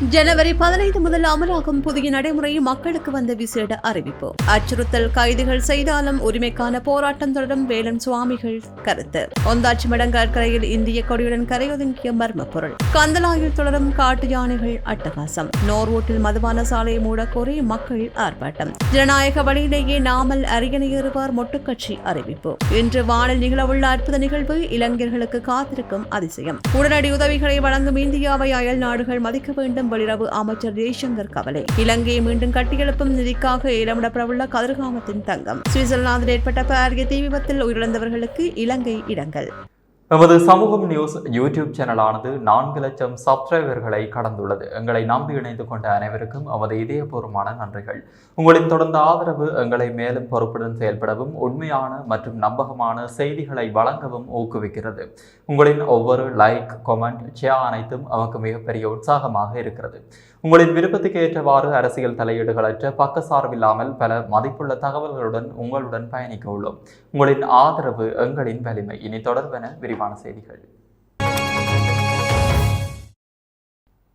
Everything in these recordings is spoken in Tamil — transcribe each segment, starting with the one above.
ஜனவரி பதினைந்து முதல் அமலாகும் புதிய நடைமுறை மக்களுக்கு வந்த விசேட அறிவிப்பு. அச்சுறுத்தல் கைதுகள் செய்தாலும் உரிமைக்கான போராட்டம் தொடரும் வேலன் சுவாமிகள் கருத்து. ஒந்தாச்சி மடம் கடற்கரையில் இந்திய கொடியுடன் கரையொதுங்கிய மர்ம பொருள் கந்தலாயில் தொடரும் காட்டு யானைகள் அட்டகாசம். நோர்வூட்டில் மதுபான சாலையை மூடக்கோரி மக்கள் ஆர்ப்பாட்டம். ஜனநாயக வழியிலேயே நாமல் அரியணையேறுவார் மொட்டுக்கட்சி அறிவிப்பு. இன்று வானில் நிகழவுள்ள அற்புத நிகழ்வு இளைஞர்களுக்கு காத்திருக்கும் அதிசயம். உடனடி உதவிகளை வழங்கும் இந்தியாவை அயல் நாடுகள் மதிக்க வேண்டும் வெளியுறவு அமைச்சர் ஜெய்சங்கர் கவலை. இலங்கையை மீண்டும் கட்டியெழுப்பும் நிதிக்காக ஏலமிடப்படவுள்ள கதிர்காமத்தின் தங்கம். சுவிட்சர்லாந்தில் ஏற்பட்ட பாரிய தீ விபத்தில் உயிரிழந்தவர்களுக்கு இலங்கை இடங்கள். நமது சமூகம் நியூஸ் யூடியூப் சேனலானது நான்கு லட்சம் சப்ஸ்கிரைபர்களை கடந்துள்ளது. எங்களை நம்பி இணைந்து கொண்ட அனைவருக்கும் நமது இதயபூர்வமான நன்றிகள். உங்களின் தொடர்ந்த ஆதரவு எங்களை மேலும் பொறுப்புடன் செயல்படவும் உண்மையான மற்றும் நம்பகமான செய்திகளை வழங்கவும் ஊக்குவிக்கிறது. உங்களின் ஒவ்வொரு லைக் கொமெண்ட் ஷேர் அனைத்தும் நமக்கு மிகப்பெரிய உற்சாகமாக இருக்கிறது. உங்களின் விருப்பத்துக்கு ஏற்றவாறு அரசியல் தலையீடுகளற்ற பக்கசார்பில்லாமல் பல மதிப்புள்ள தகவல்களுடன் உங்களுடன் பயணிக்க உள்ளோம். உங்களின் ஆதரவு எங்களின் வலிமை. இனி தொடர்பென விரிவான செய்திகள்.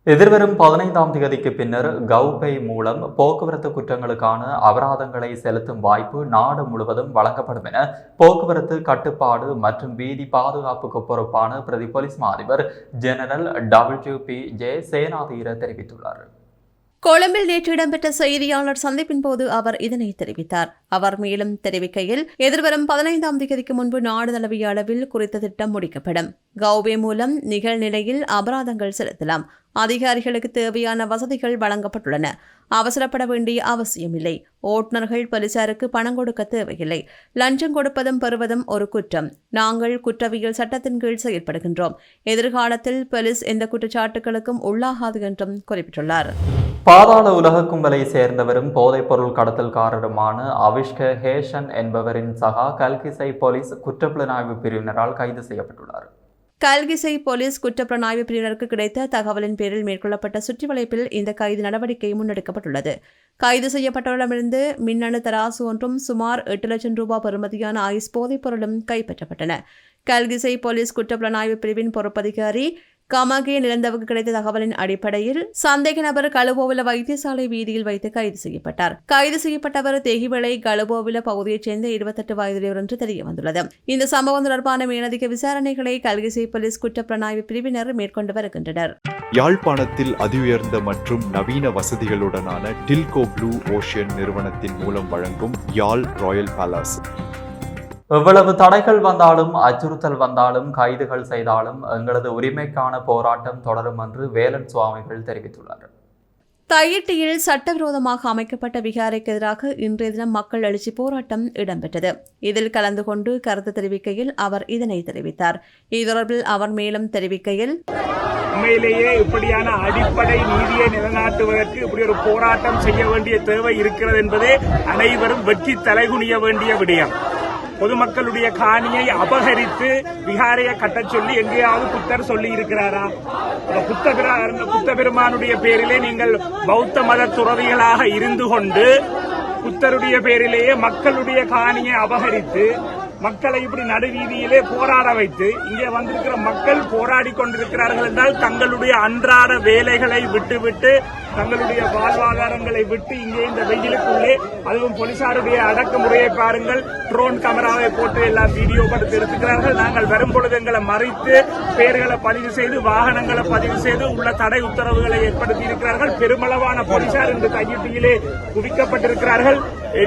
எதிர்வரும் பதினைந்தாம் தேதிக்கு பின்னர் கவுபே மூலம் போக்குவரத்து குற்றங்களுக்கான அபராதங்களை செலுத்தும் வாய்ப்பு நாடு முழுவதும் வழங்கப்படும் என போக்குவரத்து கட்டுப்பாடு மற்றும் வீதி பாதுகாப்புக்கு பொறுப்பான பிரதி போலீஸ் மா அதிபர் general W P J Senadheera தெரிவித்துள்ளார். கொழும்பில் நேற்று இடம்பெற்ற செய்தியாளர் சந்திப்பின் போது அவர் இதனை தெரிவித்தார். அவர் மேலும் தெரிவிக்கையில் எதிர்வரும் பதினைந்தாம் தேதிக்கு முன்பு நாடு தழுவிய அளவில் குறித்த திட்டம் முடிக்கப்படும். கௌபே மூலம் நிகழ்நிலையில் அபராதங்கள் செலுத்தலாம். அதிகாரிகளுக்கு தேவையான வசதிகள் வழங்கப்பட்டுள்ளன. அவசரப்பட வேண்டிய அவசியமில்லை. ஓட்டுநர்கள் போலீசாருக்கு பணம் கொடுக்க தேவையில்லை. லஞ்சம் கொடுப்பதும் பெறுவதும் ஒரு குற்றம். நாங்கள் குற்றவியல் சட்டத்தின் கீழ் செயல்படுகின்றோம் எதிர்காலத்தில் போலீஸ் எந்த குற்றச்சாட்டுகளுக்கும் உள்ளாகாது என்றும் குறிப்பிட்டுள்ளார். பாதாள உலக கும்பலை சேர்ந்தவரும் போதைப்பொருள் கடத்தல்காரருமான அவி ஆவிஷ்க ஹேஷன் என்பவரின் சகா கல்கிசை போலீஸ் குற்றப்புலனாய்வு பிரிவினரால் கைது செய்யப்பட்டுள்ளார். கல்கிசை போலீஸ் குற்றப்புலனாய்வு பிரிவினருக்கு கிடைத்த தகவலின் பேரில் மேற்கொள்ளப்பட்ட சுற்றிவளைப்பில் இந்த கைது நடவடிக்கை முன்னெடுக்கப்பட்டுள்ளது. கைது செய்யப்பட்டவரிடமிருந்து மின்னணு தராசு ஒன்றும் சுமார் எட்டு லட்சம் ரூபாய் பெறுமதியான ஐஸ் போதைப் பொருளும் கைப்பற்றப்பட்டன. கல்கிசை போலீஸ் குற்றப்புலனாய்வு பிரிவின் பொறுப்பதிகாரி கமகே நிலந்தவுக்கு கிடைத்த தகவலின் அடிப்படையில் சந்தேக நபர் கழுபோவில வைத்தியசாலை வீதியில் வைத்து கைது செய்யப்பட்டார். கைது செய்யப்பட்டவர் தெகிவிளை கழுபோவில பகுதியைச் சேர்ந்த இருபத்தெட்டு வயதுடையவர் என்று தெரிய வந்துள்ளது இந்த சம்பவம் தொடர்பான மேலதிக விசாரணைகளை கல்கிசை போலீஸ் குற்றப்புலனாய்வு பிரிவினர் மேற்கொண்டு வருகின்றனர். யாழ்ப்பாணத்தில் அதிஉயர்ந்த மற்றும் நவீன வசதிகளுடனான டில்கோ ப்ளூ ஓஷியன் நிறுவனத்தின் மூலம் வழங்கும் யாழ் ராயல் பேலஸ். எவ்வளவு தடைகள் வந்தாலும் அச்சுறுத்தல் வந்தாலும் கைதுகள் செய்தாலும் எங்களது உரிமைக்கான போராட்டம் தொடரும் என்று வேலன் சுவாமிகள் தெரிவித்துள்ளார் தையிட்டியில் சட்டவிரோதமாக அமைக்கப்பட்ட விகாரைக்கு எதிராக இன்றைய தினம் மக்கள் எழுச்சி போராட்டம் இடம்பெற்றது. இதில் கலந்து கொண்டு கருத்து தெரிவிக்கையில் அவர் இதனை தெரிவித்தார். இது தொடர்பில் அவர் மேலும் தெரிவிக்கையில் உண்மையிலேயே இப்படியான அடிப்படை நீதியை நிலைநாட்டுவதற்கு இப்படி ஒரு போராட்டம் செய்ய வேண்டிய தேவை இருக்கிறது என்பதே அனைவரும் வெற்றி தலைகுனிய வேண்டிய விடயம். பொதுமக்களுடைய காணியை அபகரித்து விகாரையை கட்டச் சொல்லி எங்கேயாவது புத்தர் சொல்லி இருக்கிறாரா? அந்த புத்த புத்த பெருமானுடைய பேரிலே நீங்கள் பௌத்த மத துறவிகளாக இருந்து கொண்டு புத்தருடைய பேரிலேயே மக்களுடைய காணியை அபகரித்து மக்களை இப்படி நடுவீதியிலே போராட வைத்து இங்கே வந்திருக்கிற மக்கள் போராடி கொண்டிருக்கிறார்கள் என்றால் தங்களுடைய அன்றாட வேலைகளை விட்டுவிட்டு தங்களுடைய வாழ்வாதாரங்களை விட்டு இங்கே இந்த வெயிலுக்குள்ளே அதுவும் போலீசாருடைய அடக்குமுறையை பாருங்கள். ட்ரோன் கேமராவை போட்டு எல்லாம் வீடியோ படுத்து எடுத்துக்கிறார்கள். நாங்கள் வரும் பொழுது எங்களை மறைத்து பெயர்களை பதிவு செய்து வாகனங்களை பதிவு செய்து உள்ள தடை உத்தரவுகளை ஏற்படுத்தி இருக்கிறார்கள். பெருமளவான போலீசார் இன்று கையெட்டியிலே குவிக்கப்பட்டிருக்கிறார்கள்.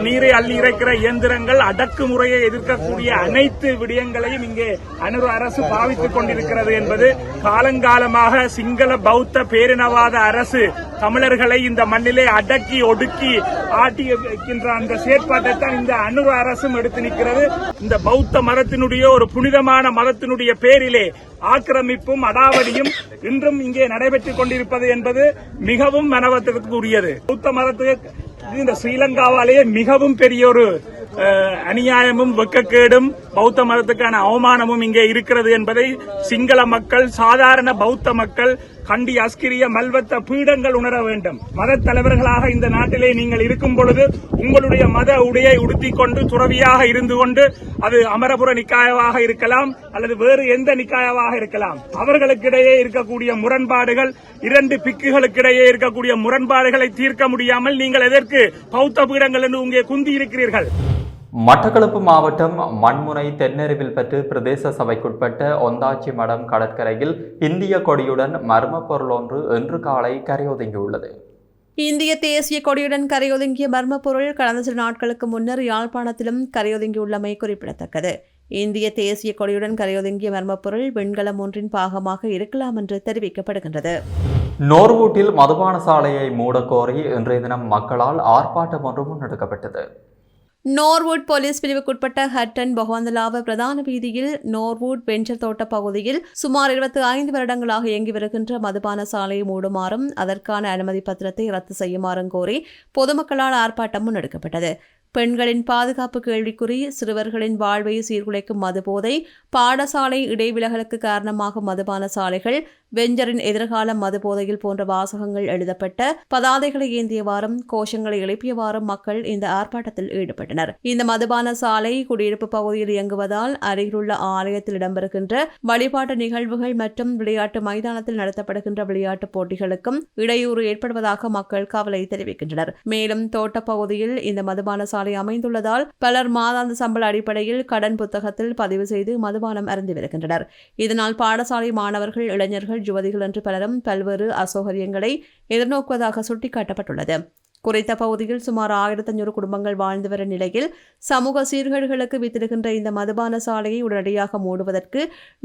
நீரை அள்ளி இறைக்கிற இயந்திரங்கள் அடக்குமுறையை எதிர்க்கக்கூடிய அனைத்து விடயங்களையும் இங்கே அனுரு அரசு பாவித்துக் கொண்டிருக்கிறது என்பது காலங்காலமாக சிங்கள பௌத்த பேரினவாத அரசு தமிழர்களை இந்த மண்ணிலே அடக்கி ஒடுக்கி ஆட்டி வைக்கின்ற அந்த செயற்பாட்டை தான் இந்த அனுரு அரசும் எடுத்து நிற்கிறது. இந்த பௌத்த மதத்தினுடைய ஒரு புனிதமான மதத்தினுடைய பேரிலே ஆக்கிரமிப்பும் அடாவடியும் இன்றும் இங்கே நடைபெற்றுக் கொண்டிருப்பது என்பது மிகவும் மனவத்திற்கு உரியது பௌத்த மதத்துக்கு இந்த ஸ்ரீலங்காவாலேயே மிகவும் பெரிய ஒரு அநியாயமும் வெக்கக்கேடும் பௌத்த மதத்துக்கான அவமானமும் இங்கே இருக்கிறது என்பதை சிங்கள மக்கள் சாதாரண பௌத்த மக்கள் கண்டி அஸ்கிரிய மல்வத்த பீடங்கள் உணர வேண்டும். மத தலைவர்களாக இந்த நாட்டிலே நீங்கள் இருக்கும் பொழுது உங்களுடைய மத உடையை உடுத்திக் கொண்டு துறவியாக இருந்து கொண்டு அது அமரபுர நிக்காயவாக இருக்கலாம் அல்லது வேறு எந்த நிக்காயவாக இருக்கலாம். அவர்களுக்கிடையே இருக்கக்கூடிய முரண்பாடுகள் இரண்டு பிக்குகளுக்கிடையே இருக்கக்கூடிய முரண்பாடுகளை தீர்க்க முடியாமல் நீங்கள் எதற்கு பௌத்த பீடங்கள் என்று இங்கே குந்தி இருக்கிறீர்கள் மட்டக்களப்பு மாவட்டம் மண்முனை தென்னெருவில் பெற்று பிரதேச சபைக்குட்பட்ட ஒந்தாச்சி மடம் கடற்கரையில் இந்திய கொடியுடன் மர்ம பொருள் ஒன்று இன்று காலை கரையொதுங்கியுள்ளது. இந்திய தேசிய கொடியுடன் கரையொதுங்கிய மர்ம பொருள் கடந்த சில நாட்களுக்கு முன்னர் யாழ்ப்பாணத்திலும் கரையொதுங்கியுள்ளமை குறிப்பிடத்தக்கது. இந்திய தேசிய கொடியுடன் கரையொதுங்கிய மர்ம பொருள் விண்கலம் ஒன்றின் பாகமாக இருக்கலாம் என்று தெரிவிக்கப்படுகின்றது. நோர்வூட்டில் மதுபான சாலையை மூடக்கோரி இன்றைய தினம் மக்களால் ஆர்ப்பாட்டம் ஒன்று முன்னெடுக்கப்பட்டது. நோர்வுட் போலீஸ் பிரிவுக்குட்பட்ட ஹட்டன் பகவந்தலாவ பிரதான வீதியில் நோர்வுட் வெஞ்சர் தோட்ட பகுதியில் சுமார் இருபத்தி ஐந்து வருடங்களாக இயங்கி வருகின்ற மதுபான சாலையை மூடுமாறும் அதற்கான அனுமதி பத்திரத்தை ரத்து செய்யுமாறும் கோரி பொதுமக்களால் ஆர்ப்பாட்டம் முன்னெடுக்கப்பட்டது பெண்களின் பாதுகாப்பு கேள்விக்குறி சிறுவர்களின் வாழ்வை சீர்குலைக்கும் மதுபோதை பாடசாலை இடைவிலகலுக்கு காரணமாகும் மதுபான சாலைகள் வெஞ்சரின் எதிர்கால மதுபோதையில் போன்ற வாசகங்கள் எழுதப்பட்ட பதாதைகளை ஏந்தியவாறும் கோஷங்களை எழுப்பியவாறும் மக்கள் இந்த ஆர்ப்பாட்டத்தில் ஈடுபட்டனர். இந்த மதுபான சாலை குடியிருப்பு பகுதியில் இயங்குவதால் அருகிலுள்ள ஆலயத்தில் இடம்பெறுகின்ற வழிபாட்டு நிகழ்வுகள் மற்றும் விளையாட்டு மைதானத்தில் நடத்தப்படுகின்ற விளையாட்டுப் போட்டிகளுக்கும் இடையூறு ஏற்படுவதாக மக்கள் கவலை தெரிவிக்கின்றனர். மேலும் தோட்டப் பகுதியில் இந்த மதுபான சாலை அமைந்துள்ளதால் பலர் மாதாந்த சம்பள அடிப்படையில் கடன் புத்தகத்தில் பதிவு செய்து மதுபானம் அறிந்து வருகின்றனர். இதனால் பாடசாலை மாணவர்கள் இளைஞர்கள் யுவதிகள் என்று பலரும் பல்வேறு அசௌகரியங்களை எதிர்நோக்குவதாக சுட்டிக்காட்டப்பட்டுள்ளது. குறித்த பகுதியில் சுமார் ஆயிரத்தி ஐநூறு குடும்பங்கள் வாழ்ந்து வரும் நிலையில் சமூக சீர்கேடுகளுக்கு வித்திடுகின்ற இந்த மதுபான சாலையை உடனடியாக மூடுவதற்கு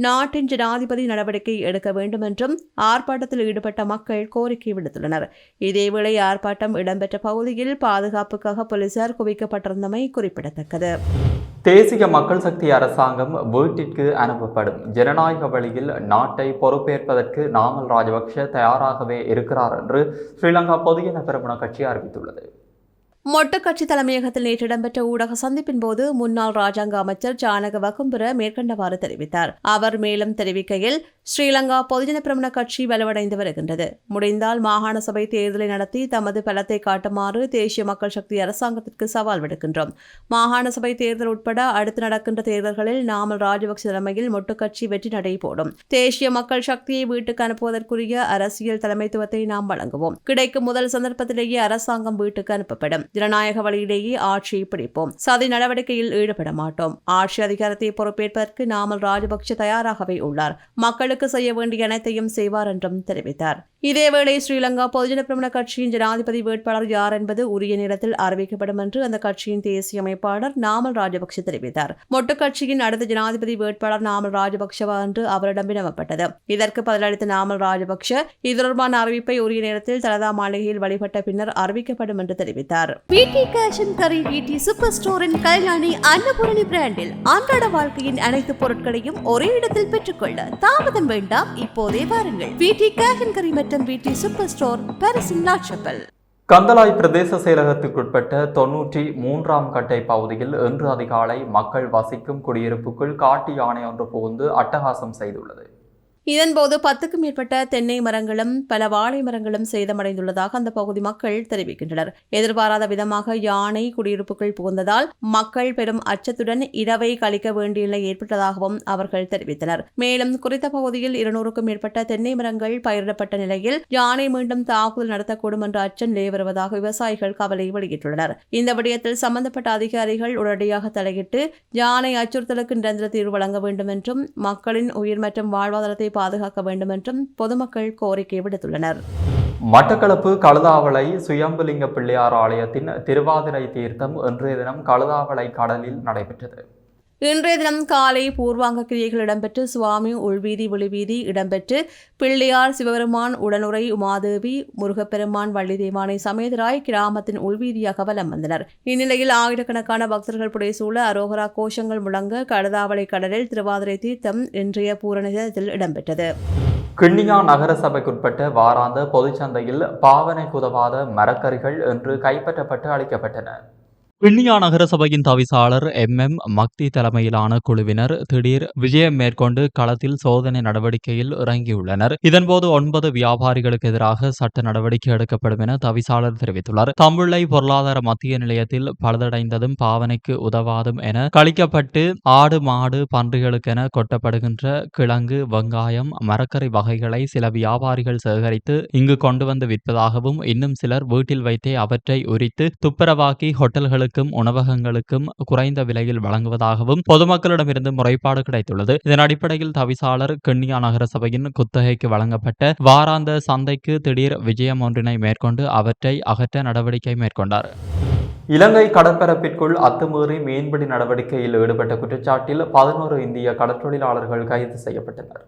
நாட்டின் ஜனாதிபதி நடவடிக்கை எடுக்க வேண்டும் என்றும் ஆர்ப்பாட்டத்தில் ஈடுபட்ட மக்கள் கோரிக்கை விடுத்துள்ளனர். இதேவேளை ஆர்ப்பாட்டம் இடம்பெற்ற பகுதியில் பாதுகாப்புக்காக போலீசார் குவிக்கப்பட்டிருந்தமை குறிப்பிடத்தக்கது. தேசிய மக்கள் சக்தி அரசாங்கம் வீட்டிற்கு அனுப்பப்படும். ஜனநாயக வழியில் நாட்டை பொறுப்பேற்பதற்கு நாமல் ராஜபக்ஷ தயாராகவே இருக்கிறார் என்று ஸ்ரீலங்கா பொதுஜன பெரமுன கட்சி அறிவித்துள்ளது. மொட்டக்கட்சி தலைமையகத்தில் நேற்று இடம்பெற்ற ஊடக சந்திப்பின் போது முன்னாள் ராஜாங்க அமைச்சர் ஜானக வகும்புர மேற்கண்டவாறு தெரிவித்தார். அவர் மேலும் தெரிவிக்கையில் ஸ்ரீலங்கா பொதுஜன பிரமண கட்சி வலுவடைந்து வருகின்றது. முடிந்தால் மாகாண சபை தேர்தலை நடத்தி தமது பலத்தை காட்டுமாறு தேசிய மக்கள் சக்தி அரசாங்கத்திற்கு சவால் விடுக்கின்றோம். மாகாண சபை தேர்தல் உட்பட அடுத்து நடக்கின்ற தேர்தல்களில் நாமல் ராஜபக்ச தலைமையில் மொட்டு கட்சி வெற்றி நடை போடும். தேசிய மக்கள் சக்தியை வீட்டுக்கு அனுப்புவதற்குரிய அரசியல் தலைமைத்துவத்தை நாம் வழங்குவோம். கிடைக்கும் முதல் சந்தர்ப்பத்திலேயே அரசாங்கம் வீட்டுக்கு அனுப்பப்படும். ஜனநாயக வழியிலேயே ஆட்சியை பிடிப்போம். சதி நடவடிக்கையில் ஈடுபட மாட்டோம் ஆட்சி அதிகாரத்தை பொறுப்பேற்பதற்கு நாமல் ராஜபக்ச தயாராகவே உள்ளார். மக்களுக்கு செய்ய வேண்டிய அனைத்தையும் செய்வார் என்றும் தெரிவித்தார். இதேவேளை ஸ்ரீலங்கா பொதுஜன பிரமண கட்சியின் ஜனாதிபதி வேட்பாளர் யார் என்பது உரிய நேரத்தில் அறிவிக்கப்படும் என்று அந்த கட்சியின் தேசிய அமைப்பாளர் நாமல் ராஜபக்ஷ தெரிவித்தார். மொட்டு கட்சியின் அடுத்த ஜனாதிபதி வேட்பாளர் நாமல் ராஜபக்ஷவா என்று அவரிடம் வினவப்பட்டது. இதற்கு பதிலளித்த நாமல் ராஜபக்ஷ இது தொடர்பான அறிவிப்பை உரிய நேரத்தில் தலதா மாளிகையில் வழிபட்ட பின்னர் அறிவிக்கப்படும் என்று தெரிவித்தார். கரி சூப்பர் ஸ்டோரின் கல்யாணி அன்னபூரணி பிராண்டில் அன்றாட வாழ்க்கையின் அனைத்து பொருட்களையும் ஒரே இடத்தில் பெற்றுக்கொள்ள தாமதம் வேண்டாம். இப்போதே வாருங்கள். பிடி கேஷன் அண்ட் கரி மற்றும் பிடி சூப்பர் ஸ்டோர் பாரிஸின் செப்பல் கந்தலாய் பிரதேச செயலகத்துக்குட்பட்ட தொன்னூற்றி மூன்றாம் கட்டை பகுதியில் இன்று அதிகாலை மக்கள் வசிக்கும் குடியிருப்புக்குள் காட்டு யானை ஒன்று புகுந்து அட்டகாசம் செய்துள்ளது. இதன்போது பத்துக்கும் மேற்பட்ட தென்னை மரங்களும் பல வாழை மரங்களும் சேதமடைந்துள்ளதாக அந்த பகுதி மக்கள் தெரிவிக்கின்றனர். எதிர்பாராத விதமாக யானை குடியிருப்புகள் புகுந்ததால் மக்கள் பெரும் அச்சத்துடன் இரவை கழிக்க வேண்டிய நிலை ஏற்பட்டதாகவும் அவர்கள் தெரிவித்தனர். மேலும் குறித்த பகுதியில் இருநூறுக்கும் மேற்பட்ட தென்னை மரங்கள் பயிரிடப்பட்ட நிலையில் யானை மீண்டும் தாக்குதல் நடத்தக்கூடும் என்ற அச்சம் நிலை வருவதாக விவசாயிகள் கவலை வெளியிட்டுள்ளனர். இந்த விடயத்தில் சம்பந்தப்பட்ட அதிகாரிகள் உடனடியாக தலையிட்டு யானை அச்சுறுத்தலுக்கு நிரந்தர தீர்வு வழங்க வேண்டும் என்றும் மக்களின் உயிர் மற்றும் வாழ்வாதாரத்தை பாதுகாக்க வேண்டும் என்றும் பொதுமக்கள் கோரிக்கை விடுத்துள்ளனர். மட்டக்களப்பு கழுதாவளை சுயம்புலிங்க பிள்ளையார் ஆலயத்தின் திருவாதிரை தீர்த்தம் இன்றைய தினம் கழுதாவளை கடலில் நடைபெற்றது. இன்றைய தினம் காலை பூர்வாங்க கிரியைகள் இடம்பெற்று சுவாமி உள்வீதி ஒளிவீதி இடம்பெற்று பிள்ளையார் சிவபெருமான் உடனுரை உமாதேவி முருகப்பெருமான் வள்ளி தேவானை சமேதராய் கிராமத்தின் உள்வீதியாக வலம் வந்தனர் இந்நிலையில் ஆயிரக்கணக்கான பக்தர்கள் புடைசூழ அரோகரா கோஷங்கள் முழங்க கடதாவளை கடலில் திருவாதிரை தீர்த்தம் இன்றைய பூரண தினத்தில் இடம்பெற்றது. கிண்ணியா நகர சபைக்குட்பட்ட வாராந்த பொதுச்சந்தையில் பாவனை உதவாத மரக்கறிகள் இன்று கைப்பற்றப்பட்டு அளிக்கப்பட்டன கிண்ணியா நகர சபையின் தவிசாளர் எம். எம். மக்தி தலைமையிலான குழுவினர் திடீர் விஜயம் மேற்கொண்டு களத்தில் சோதனை நடவடிக்கையில் இறங்கியுள்ளனர். இதன்போது ஒன்பது வியாபாரிகளுக்கு எதிராக சட்ட நடவடிக்கை எடுக்கப்படும் என தவிசாளர் தெரிவித்துள்ளார். தமிழை பொருளாதார மத்திய நிலையத்தில் பழுதடைந்ததும் பாவனைக்கு உதவாதும் என கழிக்கப்பட்டு ஆடு மாடு பன்றிகளுக்கென கொட்டப்படுகின்ற கிழங்கு வெங்காயம் மரக்கறி வகைகளை சில வியாபாரிகள் சேகரித்து இங்கு கொண்டு வந்து விற்பதாகவும் இன்னும் சிலர் வீட்டில் வைத்தே அவற்றை உரித்து துப்புரவாக்கி கடைகளுக்கும் உணவகங்களுக்கும் குறைந்த விலையில் வழங்குவதாகவும் பொதுமக்களிடமிருந்து முறைப்பாடு கிடைத்துள்ளது. இதன் அடிப்படையில் தவிசாளர் கிண்ணியா நகர சபையின் குத்தகைக்கு வழங்கப்பட்ட வாராந்த சந்தைக்கு திடீர் விஜயம் ஒன்றினை மேற்கொண்டு அவற்றை அகற்ற நடவடிக்கை மேற்கொண்டார். இலங்கை கடற்பரப்பிற்குள் அத்துமீறி மீன்பிடி நடவடிக்கையில் ஈடுபட்ட குற்றச்சாட்டில் பதினோரு இந்திய கடற்றொழிலாளர்கள் கைது செய்யப்பட்டனர்.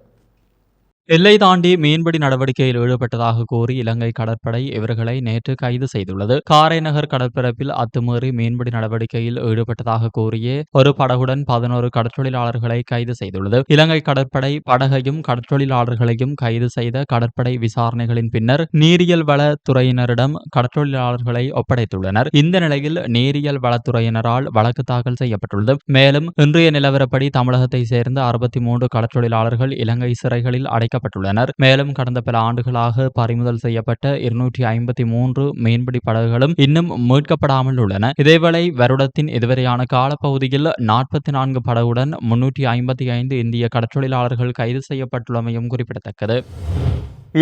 எல்லை தாண்டி மீன்பிடி நடவடிக்கையில் ஈடுபட்டதாக கூறி இலங்கை கடற்படை இவர்களை நேற்று கைது செய்துள்ளது. காரைநகர் கடற்பரப்பில் அத்துமீறி மீன்பிடி நடவடிக்கையில் ஈடுபட்டதாக கூறிய ஒரு படகுடன் பதினோரு கடற்றொழிலாளர்களை கைது செய்துள்ளது. இலங்கை கடற்படை படகையும் கடற்றொழிலாளர்களையும் கைது செய்த கடற்படை விசாரணைகளின் பின்னர் நீரியல் வள துறையினரிடம் கடற்றொழிலாளர்களை ஒப்படைத்துள்ளனர். இந்த நிலையில் நீரியல் வளத்துறையினரால் வழக்கு தாக்கல் செய்யப்பட்டுள்ளது. மேலும் இன்றைய நிலவரப்படி தமிழகத்தை சேர்ந்த அறுபத்தி மூன்று கடற்றொழிலாளர்கள் இலங்கை சிறைகளில் அடைக்கப்பட்டுள்ளனர் மேலும் கடந்த பல ஆண்டுகளாக பறிமுதல் செய்யப்பட்ட இருநூற்றி ஐம்பத்தி மூன்று மீன்பிடி படகுகளும் இன்னும் மீட்கப்படாமல் உள்ளன. இதேவேளை வருடத்தின் இதுவரையான காலப்பகுதியில் நாற்பத்தி நான்கு படகுடன் முன்னூற்றி ஐம்பத்தி ஐந்து இந்திய கடற்றொழிலாளர்கள் கைது செய்யப்பட்டுள்ளமையும் குறிப்பிடத்தக்கது.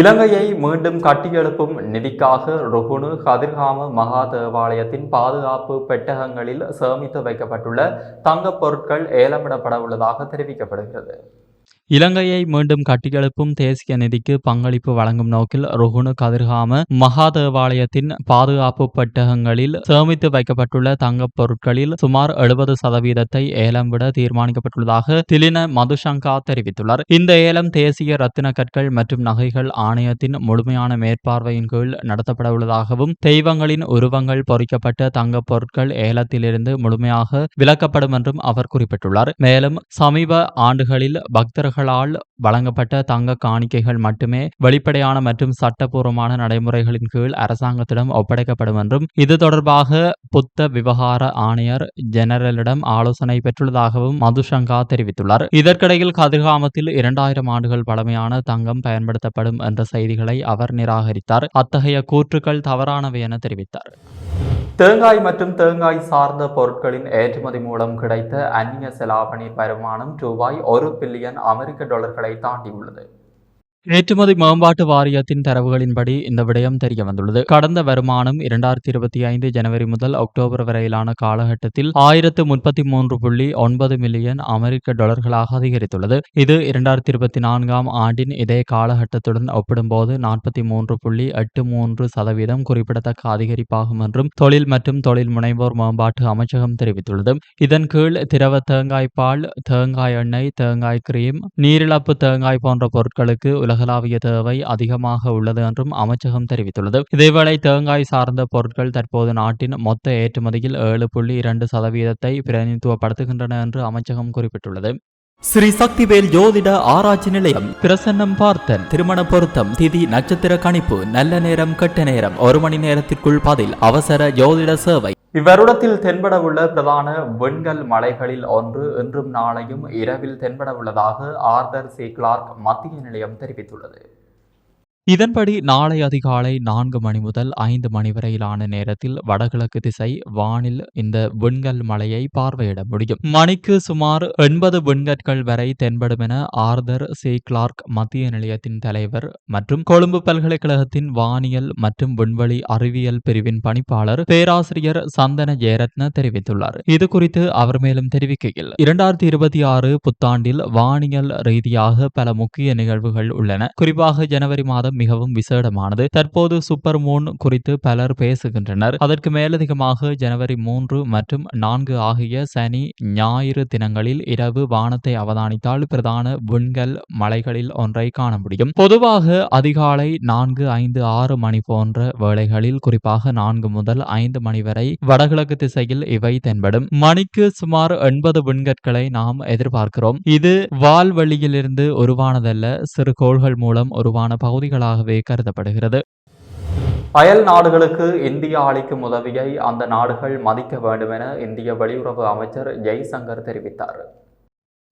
இலங்கையை மீண்டும் கட்டியெழுப்பும் நிதிக்காக ருகுணு கதிர்காம மகா தேவாலயத்தின் பாதுகாப்பு பெட்டகங்களில் சேமித்து வைக்கப்பட்டுள்ள தங்கப் பொருட்கள் ஏலமிடப்பட உள்ளதாக தெரிவிக்கப்படுகிறது. இலங்கையை மீண்டும் கட்டியெழுப்பும் தேசிய நிதிக்கு பங்களிப்பு வழங்கும் நோக்கில் ருகுணு கதிர்காம மகா தேவாலயத்தின் பாதுகாப்பு பெட்டகங்களில் சேமித்து வைக்கப்பட்டுள்ள தங்கப் பொருட்களில் சுமார் எழுபது சதவீதத்தை ஏலம் விட தீர்மானிக்கப்பட்டுள்ளதாக திலின மதுசங்கா தெரிவித்துள்ளார். இந்த ஏலம் தேசிய ரத்தின கற்கள் மற்றும் நகைகள் ஆணையத்தின் முழுமையான மேற்பார்வையின் கீழ் நடத்தப்பட உள்ளதாகவும் தெய்வங்களின் உருவங்கள் பொறிக்கப்பட்ட தங்கப் பொருட்கள் ஏலத்திலிருந்து முழுமையாக விலக்கப்படும் என்றும் அவர் குறிப்பிட்டுள்ளார். மேலும் சமீப ஆண்டுகளில் பக்தர்கள் அவர்களால் வழங்கப்பட்ட தங்க காணிக்கைகள் மட்டுமே வெளிப்படையான மற்றும் சட்டபூர்வமான நடைமுறைகளின் கீழ் அரசாங்கத்திடம் ஒப்படைக்கப்படும் என்றும் இது தொடர்பாக புத்த விவகார ஆணையர் ஜெனரலிடம் ஆலோசனை பெற்றுள்ளதாகவும் மதுசங்கா தெரிவித்துள்ளார். இதற்கிடையில் கதிர்காமத்தில் இரண்டாயிரம் ஆண்டுகள் பழமையான தங்கம் பயன்படுத்தப்படும் என்ற செய்திகளை அவர் நிராகரித்தார். அத்தகைய கூற்றுக்கள் தவறானவை என தெரிவித்தார். தேங்காய் மற்றும் தேங்காய் சார்ந்த பொருட்களின் ஏற்றுமதி மூலம் கிடைத்த அந்நிய செலாவணி வருமானம் ரூபாய் ஒரு பில்லியன் அமெரிக்க டாலர்களை தாண்டியுள்ளது. ஏற்றுமதி மேம்பாட்டு வாரியத்தின் தரவுகளின்படி இந்த விடயம் தெரிய வந்துள்ளது. கடந்த வருமானம் இரண்டாயிரத்தி இருபத்தி ஐந்து ஜனவரி முதல் அக்டோபர் வரையிலான காலகட்டத்தில் ஆயிரத்து முப்பத்தி மூன்று புள்ளி ஒன்பது மில்லியன் அமெரிக்க டாலர்களாக அதிகரித்துள்ளது. இது இரண்டாயிரத்தி இருபத்தி நான்காம் ஆண்டின் இதே காலகட்டத்துடன் ஒப்பிடும்போது நாற்பத்தி மூன்று புள்ளி எட்டு மூன்று சதவீதம் குறிப்பிடத்தக்க அதிகரிப்பாகும் என்றும் தொழில் மற்றும் தொழில் முனைவோர் மேம்பாட்டு அமைச்சகம் தெரிவித்துள்ளது. இதன் கீழ் திரவ தேங்காய் பால் தேங்காய் எண்ணெய் தேங்காய் கிரீம் நீரிழப்பு தேங்காய் போன்ற பொருட்களுக்கு உலகளாவிய தேவை அதிகமாக உள்ளது என்றும் அமைச்சகம் தெரிவித்துள்ளது. இதேவேளை தேங்காய் சார்ந்த பொருட்கள் தற்போது நாட்டின் மொத்த ஏற்றுமதியில் ஏழு புள்ளி இரண்டு சதவீதத்தை பிரதிநிதித்துவப்படுத்துகின்றன என்று அமைச்சகம் குறிப்பிட்டுள்ளது. ஸ்ரீ சக்திவேல் ஜோதிட ஆராய்ச்சி நிலையம் பிரசன்னம் பார்த்தன். திருமண பொருத்தம் திதி நட்சத்திர கணிப்பு நல்ல நேரம் கெட்ட நேரம் ஒரு மணி நேரத்திற்குள் பதில் அவசர ஜோதிட சேவை. இவ்வருடத்தில் தென்படவுள்ள பிரதான வெண்கல் மலைகளில் ஒன்று இன்றும் நாளையும் இரவில் தென்படவுள்ளதாக ஆர்தர் சி கிளார்க் மத்திய நிலையம் தெரிவித்துள்ளது. இதன்படி நாளை அதிகாலை நான்கு மணி முதல் ஐந்து மணி வரையிலான நேரத்தில் வடகிழக்கு திசை வானில் இந்த விண்கல் மலையை பார்வையிட முடியும். மணிக்கு சுமார் எண்பது விண்கற்கள் வரை தென்படும் என ஆர்தர் சி. கிளார்க் மத்திய நிலையத்தின் தலைவர் மற்றும் கொழும்பு பல்கலைக்கழகத்தின் வானியல் மற்றும் விண்வெளி அறிவியல் பிரிவின் பணிப்பாளர் பேராசிரியர் சந்தன ஜெயரத்ன தெரிவித்துள்ளார். இது குறித்து அவர் மேலும் தெரிவிக்கையில் இரண்டாயிரத்தி இருபத்தி ஆறு புத்தாண்டில் வானியல் ரீதியாக பல முக்கிய நிகழ்வுகள் உள்ளன. குறிப்பாக ஜனவரி மாதம் மிகவும் விசேடமானது. தற்போது சூப்பர் மூன் குறித்து பலர் பேசுகின்றனர். அதற்கு மேலதிகமாக ஜனவரி மூன்று மற்றும் நான்கு ஆகிய சனி ஞாயிறு தினங்களில் இரவு வானத்தை அவதானித்தால் பிரதான விண்கல் மலைகளில் ஒன்றை காண முடியும். பொதுவாக அதிகாலை நான்கு ஐந்து ஆறு மணி போன்ற வேளைகளில் குறிப்பாக நான்கு முதல் ஐந்து மணி வரை வடகிழக்கு திசையில் இவை தென்படும். மணிக்கு சுமார் எண்பது விண்கற்களை நாம் எதிர்பார்க்கிறோம். இது வால்வெளியிலிருந்து உருவானதல்ல. சிறு கோள்கள் மூலம் உருவான பகுதிகளாகவே கருதப்படுகிறது. அயல் நாடுகளுக்கு இந்தியா அளிக்கும் உதவியை அந்த நாடுகள் மதிக்க வேண்டும் என இந்திய வெளியுறவு அமைச்சர் ஜெய்சங்கர் தெரிவித்தார்.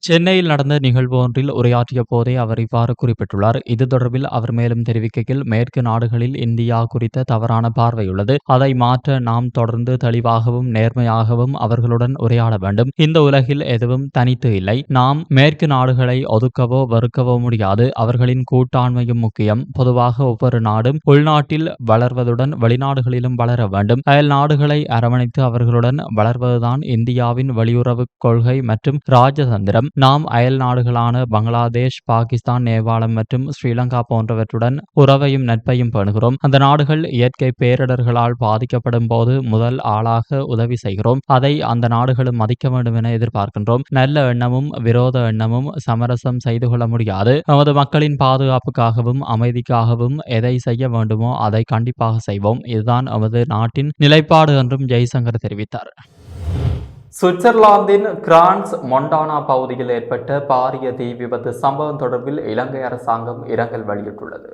சென்னையில் நடந்த நிகழ்வு ஒன்றில் உரையாற்றிய போதே அவர் இவ்வாறு குறிப்பிட்டுள்ளார். இது தொடர்பில் அவர் மேலும் தெரிவிக்கையில் மேற்கு நாடுகளில் இந்தியா குறித்த தவறான பார்வையுள்ளது அதை மாற்ற நாம் தொடர்ந்து தெளிவாகவும் நேர்மையாகவும் அவர்களுடன் உரையாட வேண்டும். இந்த உலகில் எதுவும் தனித்து இல்லை. நாம் மேற்கு நாடுகளை ஒதுக்கவோ வெறுக்கவோ முடியாது. அவர்களின் கூட்டாண்மையும் முக்கியம். பொதுவாக ஒவ்வொரு நாடும் உள்நாட்டில் வளர்வதுடன் வெளிநாடுகளிலும் வளர வேண்டும். அயல் நாடுகளை அரவணைத்து அவர்களுடன் வளர்வதுதான் இந்தியாவின் வெளியுறவு கொள்கை மற்றும் ராஜதந்திரம். நாம் அயல் நாடுகளான பங்களாதேஷ் பாகிஸ்தான் நேபாளம் மற்றும் ஸ்ரீலங்கா போன்றவற்றுடன் உறவையும் நட்பையும் பேணுகிறோம். அந்த நாடுகள் இயற்கை பேரிடர்களால் பாதிக்கப்படும் போது முதல் ஆளாக உதவி செய்கிறோம். அதை அந்த நாடுகளும் மதிக்க வேண்டும் என எதிர்பார்க்கின்றோம். நல்ல எண்ணமும் விரோத எண்ணமும் சமரசம் செய்து கொள்ள முடியாது. நமது மக்களின் பாதுகாப்புக்காகவும் அமைதிக்காகவும் எதை செய்ய வேண்டுமோ அதை கண்டிப்பாக செய்வோம். இதுதான் நமது நாட்டின் நிலைப்பாடு என்றும் ஜெய்சங்கர் தெரிவித்தார். சுவிட்சர்லாந்தின் கிரான்ஸ் மொண்டானா பகுதியில் ஏற்பட்ட பாரிய தீ விபத்து சம்பவம் தொடர்பில் இலங்கை அரசாங்கம் இரங்கல் வெளியிட்டுள்ளது.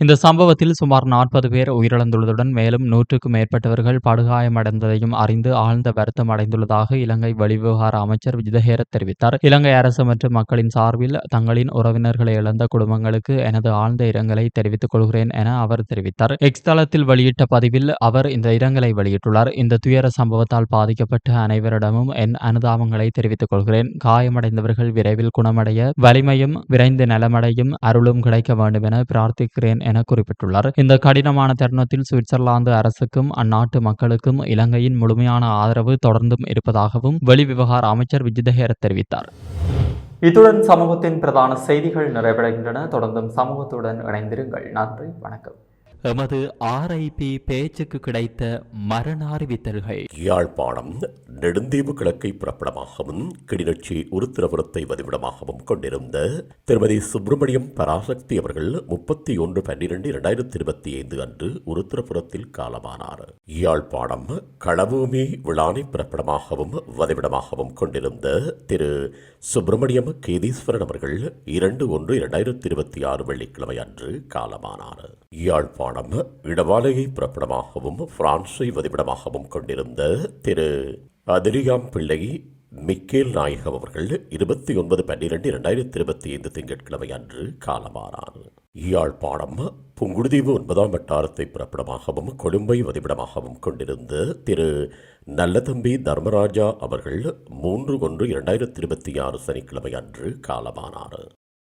இந்த சம்பவத்தில் சுமார் நாற்பது பேர் உயிரிழந்துள்ளதுடன் மேலும் நூற்றுக்கும் மேற்பட்டவர்கள் படுகாயமடைந்ததையும் அறிந்து ஆழ்ந்த வருத்தம் அடைந்துள்ளதாக இலங்கை வெளிவிவகார அமைச்சர் விஜயஹேர தெரிவித்தார். இலங்கை அரசு மற்றும் மக்களின் சார்பில் தங்களின் உறவினர்களை இழந்த குடும்பங்களுக்கு எனது ஆழ்ந்த இரங்கலை தெரிவித்துக் கொள்கிறேன் என அவர் தெரிவித்தார். எக்ஸ் தளத்தில் வெளியிட்ட பதிவில் அவர் இந்த இரங்கலை வெளியிட்டுள்ளார். இந்த துயர சம்பவத்தால் பாதிக்கப்பட்ட அனைவரிடமும் என் அனுதாபங்களை தெரிவித்துக் கொள்கிறேன். காயமடைந்தவர்கள் விரைவில் குணமடைய வலிமையும் விரைந்து நலமடையும் அருளும் கிடைக்க வேண்டும் என பிரார்த்திக்கிறேன் என குறிப்பிட்டுள்ளார். இந்த கடினமான தருணத்தில் சுவிட்சர்லாந்து அரசுக்கும் அந்நாட்டு மக்களுக்கும் இலங்கையின் முழுமையான ஆதரவு தொடர்ந்தும் இருப்பதாகவும் வெளிவிவகார அமைச்சர் விஜிதஹேர தெரிவித்தார். இத்துடன் சமூகத்தின் பிரதான செய்திகள் நிறைவடைகின்றன. தொடர்ந்தும் சமூகத்துடன் இணைந்திருங்கள். நன்றி. வணக்கம். எமது ஆர்ஐபி பேச்சுக்கு கிடைத்த மரண அறிவித்தல்கள் யாழ்ப்பாணம் நெடுந்தீவு கிழக்கை புறப்படமாகவும் கிளிநொச்சி உருத்திரபுரத்தை வதிவிடமாகவும் கொண்டிருந்த திருமதி சுப்பிரமணியம் பராசக்தி அவர்கள் முப்பத்தி ஒன்று பன்னிரண்டு இரண்டாயிரத்தி இருபத்தி ஐந்து அன்று உருத்திரபுரத்தில் காலமானார். யாழ்ப்பாணம் களபூமி விழானை புறப்படமாகவும் வதிவிடமாகவும் கொண்டிருந்த திரு சுப்பிரமணியம் கேதீஸ்வரன் அவர்கள் இரண்டு ஒன்று இரண்டாயிரத்தி இருபத்தி ஆறு வெள்ளிக்கிழமை அன்று காலமானார். யாழ்ப்பாணம் இடவாலையை பிறப்பிடமாகவும் பிரான்ஸை வதிவிடமாகவும் கொண்டிருந்த திரு அதிரியாம் பிள்ளை மிக்கேல் நாயகம் அவர்கள் இருபத்தி ஒன்பது பன்னிரெண்டு இரண்டாயிரத்தி இருபத்தி ஐந்து திங்கட்கிழமை அன்று காலமானார். இயாழ்ப்பாணம் புங்குடுதீவு ஒன்பதாம் வட்டாரத்தை பிறப்பிடமாகவும் கொழும்பை வதிவிடமாகவும் கொண்டிருந்த திரு நல்லதம்பி தர்மராஜா அவர்கள் மூன்று ஒன்று இரண்டாயிரத்தி இருபத்தி ஆறு சனிக்கிழமை அன்று காலமானார்.